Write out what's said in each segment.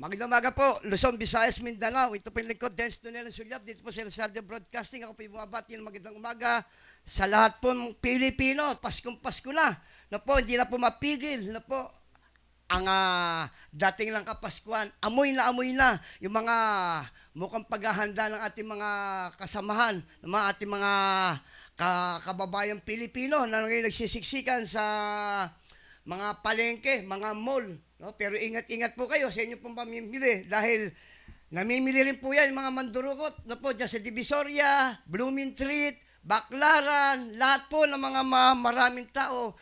Magandang umaga po, Luzon, Visayas, Mindanao. Ito po yung lingkod, Dennis Donel Sulyap. Dito po sa Lazada Broadcasting. Ako po yung bumabati ng magandang umaga sa lahat po ng Pilipino. Paskong Pasko na. Na po, hindi na po mapigil. Na po, ang ah, dating lang kapaskuhan, amoy na amoy na yung mga mukhang paghahanda ng ating mga kasamahan, ng mga ating mga ka- kababayang Pilipino na ngayon nagsisiksikan sa mga palengke, mga mall. No? Pero ingat-ingat po kayo sa inyo pong pamimili dahil namimili rin po yan mga mandurukot no po, dyan sa Divisoria, Blooming Treat, Baclaran, lahat po ng mga ma- maraming tao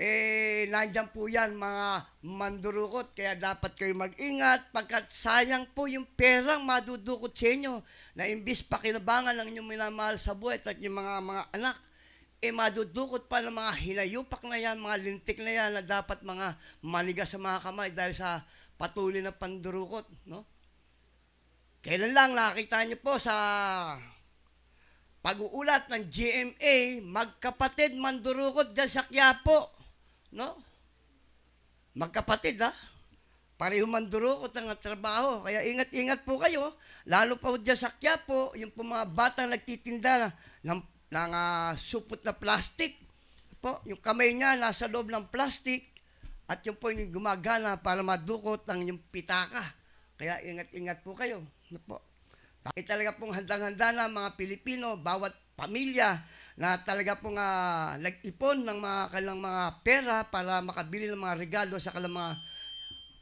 eh, nandyan po yan, mga mandurukot. Kaya dapat kayo mag-ingat pagkat sayang po yung perang madudukot sa inyo na imbis pakinabangan ng inyong minamahal sa buhay at yung mga mga anak, eh madudukot pa ng mga hinayupak na yan, mga lintik na yan na dapat mga manigas sa mga kamay dahil sa patuloy na pandurukot. No? Kailan lang nakita niyo po sa pag-uulat ng GMA, magkapatid mandurukot dyan sa Quiapo. No? Magkapatid ha? Pareho mandurukot ang trabaho. Kaya ingat-ingat po kayo. Lalo pa dyan sa Quiapo, yung po mga bata nagtitinda ng, ng ah, supot na plastic. Po, yung kamay niya nasa loob ng plastic at yung po yung gumagana para madukot ang yung pitaka. Kaya ingat-ingat po kayo. Ano po? Tayo talaga pong handang-handa na mga Pilipino, bawat pamilya na talaga pong ah, nag-ipon ng mga kanilang mga pera para makabili ng mga regalo sa kanilang mga,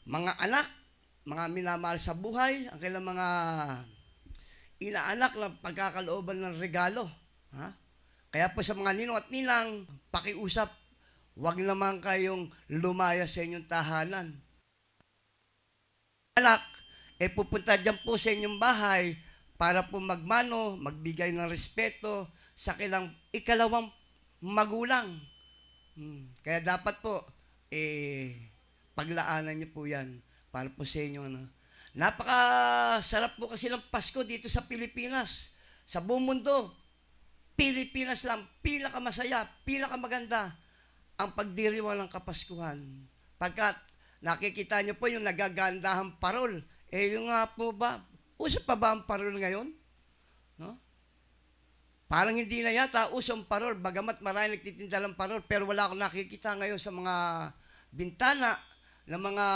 mga anak, mga minamahal sa buhay, ang kanilang mga inaanak ng pagkakalooban ng regalo. Ha? Kaya po sa mga ninong at ninang, pakiusap, huwag naman kayong lumaya sa inyong tahanan. Anak, eh pupunta dyan po sa inyong bahay para po magmano, magbigay ng respeto sa kilang ikalawang magulang. Hmm. Kaya dapat po, eh, paglaanan niyo po yan para po sa inyo. Ano. Napakasarap po kasi ng Pasko dito sa Pilipinas. Sa buong mundo, Pilipinas lang, pila ka masaya, pila ka maganda ang pagdiriwang ng Kapaskuhan. Pagkat nakikita niyo po yung nagagandahang parol. Eh yung nga po ba, uso pa ba ang parol ngayon? No? Parang hindi na yata uso ang parol, bagamat marami nagtitinda ng parol, pero wala akong nakikita ngayon sa mga bintana ng mga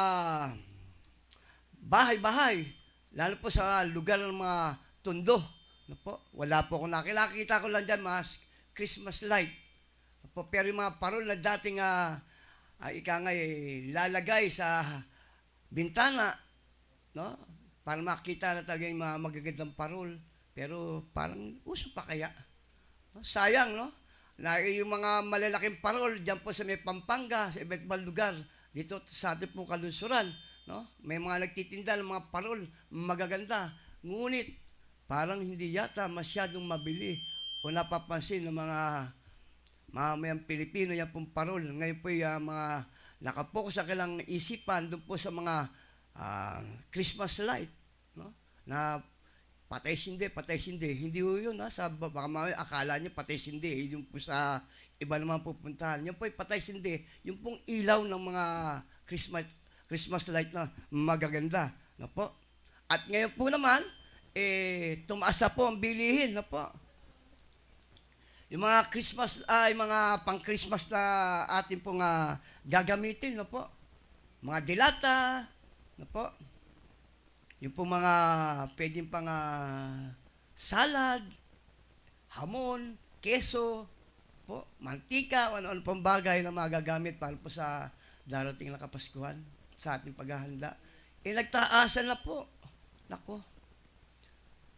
bahay-bahay, lalo po sa lugar ng mga tundo. Ano po? Wala po akong. Nakikita ko lang dyan mga Christmas light. Ano po? Pero yung mga parol na dating uh, ika nga eh, lalagay sa bintana, no? Para makita na talaga yung mga magagandang parol. Pero parang uso pa kaya. No? Sayang, no? Na yung mga malalaking parol diyan po sa may Pampanga, sa iba't ibang lugar, dito sa ating pong kalusuran, no? May mga nagtitinda ng mga parol, magaganda. Ngunit, parang hindi yata masyadong mabili o napapansin ng mga mamayang Pilipino yan pong parol. Ngayon po yung mga nakapokus sa kailang isipan doon po sa mga ah, Christmas light. No? Na patay sindi, patay sindi. Hindi ho yun. Ha? Sa, baka mamaya akala niyo patay sindi. Eh, Yung po sa iba naman pupuntahan. Yung po yung patay sindi. Yung pong ilaw ng mga Christmas Christmas light na magaganda. No po? At ngayon po naman, eh, tumaas na po ang bilihin. No po? Yung mga Christmas, ay mga pang-Christmas na atin pong ah, gagamitin, no po? Mga dilata, no po? Yung po mga pwedeng pang ah, salad, hamon, keso, po, mantika, ano-ano pang bagay na magagamit para po sa darating na Kapaskuhan, sa ating paghahanda. Eh, nagtaasan na po. Nako.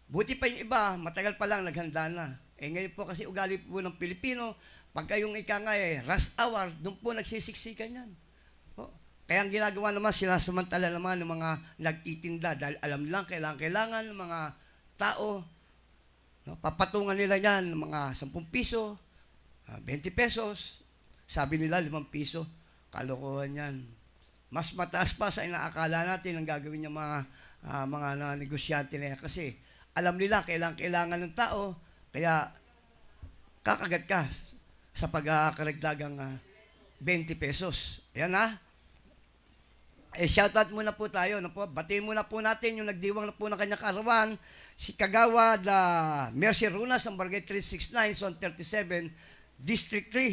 Buti pa yung iba, matagal pa lang naghanda na. Eh ngayon po kasi ugali po ng Pilipino, pagka yung ika nga eh, rush hour, doon po nagsisiksikan yan. Po. Kaya ang ginagawa naman, sinasamantala naman ng mga nagtitinda dahil alam lang, kailangan, kailangan ng mga tao, no, papatungan nila yan ng mga 10 piso, ah, 20 pesos, sabi nila 5 piso, kalokohan yan. Mas mataas pa sa inaakala natin ang gagawin ng mga ah, mga na negosyante na yan. Kasi alam nila kailangan kailangan ng tao kaya kakagat ka sa pagkakaragdagang ah, 20 pesos. Ayan na. Eh, shoutout muna po tayo. No po? Batiin muna po natin yung nagdiwang na po ng kanyang karawan, si Kagawa da Mercy Runas, ang Barangay 369, Zone 37, District 3.